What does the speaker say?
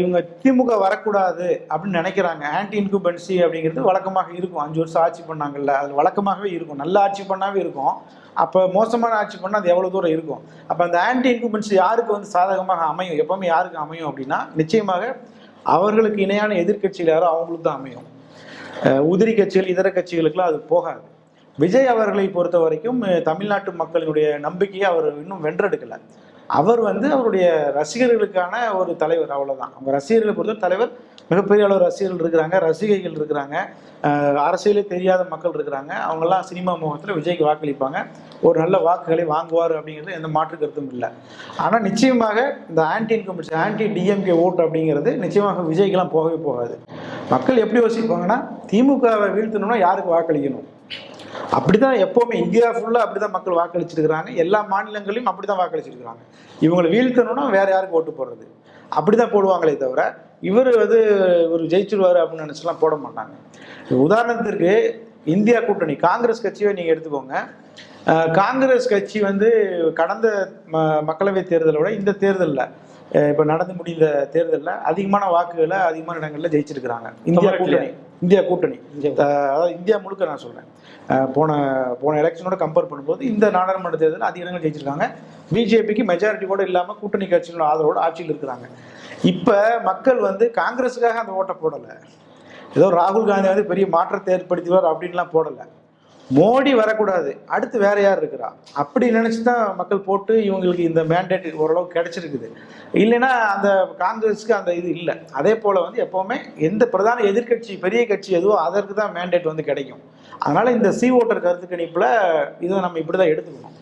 இவங்க திமுக வரக்கூடாது அப்படின்னு நினைக்கிறாங்க. ஆன்டி இன்குபென்சி அப்படிங்கிறது வழக்கமாக இருக்கும். அஞ்சு வருஷம் ஆட்சி பண்ணாங்கல்ல அது வழக்கமாகவே இருக்கும். நல்ல ஆட்சி பண்ணாவே இருக்கும். அப்போ மோசமான ஆட்சி பண்ணால் அது எவ்வளோ தூரம் இருக்கும்? அப்போ அந்த ஆன்டி இன்குபென்சி யாருக்கு வந்து சாதகமாக அமையும்? எப்பவுமே யாருக்கு அமையும் அப்படின்னா நிச்சயமாக அவர்களுக்கு இணையான எதிர்க்கட்சிகள் யாரோ அவங்களுக்கு தான் அமையும். உதிரி கட்சிகள் இதர கட்சிகளுக்கெல்லாம் அது போகாது. விஜய் அவர்களை பொறுத்த வரைக்கும் தமிழ்நாட்டு மக்களினுடைய நம்பிக்கையை அவர் இன்னும் வென்றெடுக்கலை. அவர் வந்து அவருடைய ரசிகர்களுக்கான ஒரு தலைவர் அவ்வளோதான் அவங்க ரசிகர்களை பொறுத்த தலைவர் மிகப்பெரிய அளவு ரசிகர்கள் இருக்கிறாங்க ரசிகைகள் இருக்கிறாங்க. அரசியலே தெரியாத மக்கள் இருக்கிறாங்க. அவங்கெல்லாம் சினிமா முகத்தில் விஜய்க்கு வாக்களிப்பாங்க. ஒரு நல்ல வாக்குகளை வாங்குவார் அப்படிங்கிறது எந்த மாற்று கருத்தும் இல்லை. ஆனால் நிச்சயமாக இந்த ஆன்டி இன்கம்பன்சி ஆன்டி டிஎம்கே ஓட்டு அப்படிங்கிறது நிச்சயமாக விஜய்க்கெல்லாம் போகவே போகாது. மக்கள் எப்படி யோசிப்பாங்கன்னா திமுகவை வீழ்த்தணும்னா யாருக்கு வாக்களிக்கணும்? அப்படிதான் எப்பவுமே இந்தியா ஃபுல்லா அப்படிதான் மக்கள் வாக்களிச்சிருக்கிறாங்க. எல்லா மாநிலங்களையும் அப்படிதான் வாக்களிச்சிருக்கிறாங்க. இவங்களை வீழ்த்தணும்னா வேற யாருக்கு ஓட்டு போடுறது? அப்படிதான் போடுவாங்களே தவிர இவர் வந்து இவர் ஜெயிச்சிருவாரு அப்படின்னு நினச்சிலாம் போட மாட்டாங்க. உதாரணத்திற்கு இந்தியா கூட்டணி காங்கிரஸ் கட்சியை நீங்க எடுத்துக்கோங்க. காங்கிரஸ் கட்சி வந்து கடந்த ம- மக்களவை தேர்தலை விட இந்த தேர்தலில் இப்போ நடந்து முடிந்த தேர்தலில் அதிகமான வாக்குகளை அதிகமான இடங்கள்ல ஜெயிச்சிருக்கிறாங்க. இந்தியா? கூட்டணி. இந்தியா கூட்டணி. அதாவது இந்தியா முழுக்க நான் சொல்றேன். அஹ் போன போன எலெக்ஷனோட கம்பேர் பண்ணும்போது இந்த நாடாளுமன்ற தேர்தல் அதிக இடங்கள் ஜெயிச்சிருக்காங்க. பிஜேபிக்கு மெஜாரிட்டி கூட இல்லாம கூட்டணி கட்சிகளோட ஆதரவோட ஆட்சியில் இருக்கிறாங்க. இப்ப மக்கள் வந்து காங்கிரஸுக்காக அந்த ஓட்டை போடல. ஏதோ ராகுல் காந்தி வந்து பெரிய மாற்றத்தை ஏற்படுத்துவார் அப்படின்லாம் போடல. மோடி வரக்கூடாது. அடுத்து வேற யார் இருக்கிறா? அப்படி நினைச்சு தான் மக்கள் போட்டு இவங்களுக்கு இந்த மேண்டேட் ஓரளவு கிடைச்சிருக்குது. இல்லைன்னா அந்த காங்கிரஸுக்கு அந்த இது இல்லை. அதே போல வந்து எப்பவுமே எந்த பிரதான எதிர்க்கட்சி பெரிய கட்சி எதுவோ அதற்கு தான் மேண்டேட் வந்து கிடைக்கும். அதனால இந்த சி ஓட்டர் கருத்து கணிப்புல இதை நம்ம இப்படி தான் எடுத்துக்கணும்.